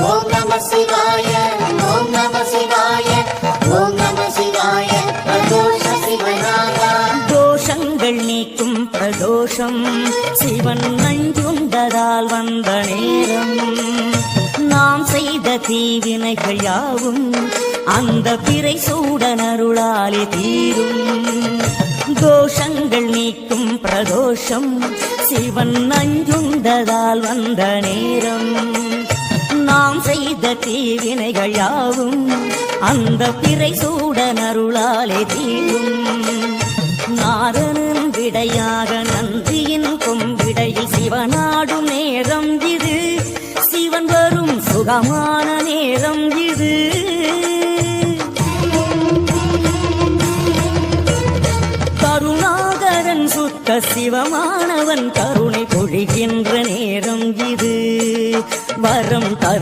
ஓம் நம சிவாய ஓம் நம சிவாய ஓம் நம சிவாய பிரதோஷ சிவநாதா. தோஷங்கள் நீக்கும் பிரதோஷம் சிவன் நஞ்சுண்டதால் வந்த நேரம். நாம் செய்த தீவினைகள் யாவும் அந்த பிறை சூடனருளாலே தீரும். தோஷங்கள் நீக்கும் பிரதோஷம் சிவன் நஞ்சுண்டதால் வந்த நேரம். நாம் செய்த தீவினைகள் யாவும் அந்த பிறை சூடன் அருளாலே தீரும் நாரனும் விடையாக நந்தியின் கொம்பிடையில் சிவனாடும் நேரம் இது. சிவன் வரும் சுகமான நேரம் இது. கருணாகரன் சுத்த சிவமானவன் கருணை பொழிகின்ற வரம் தரு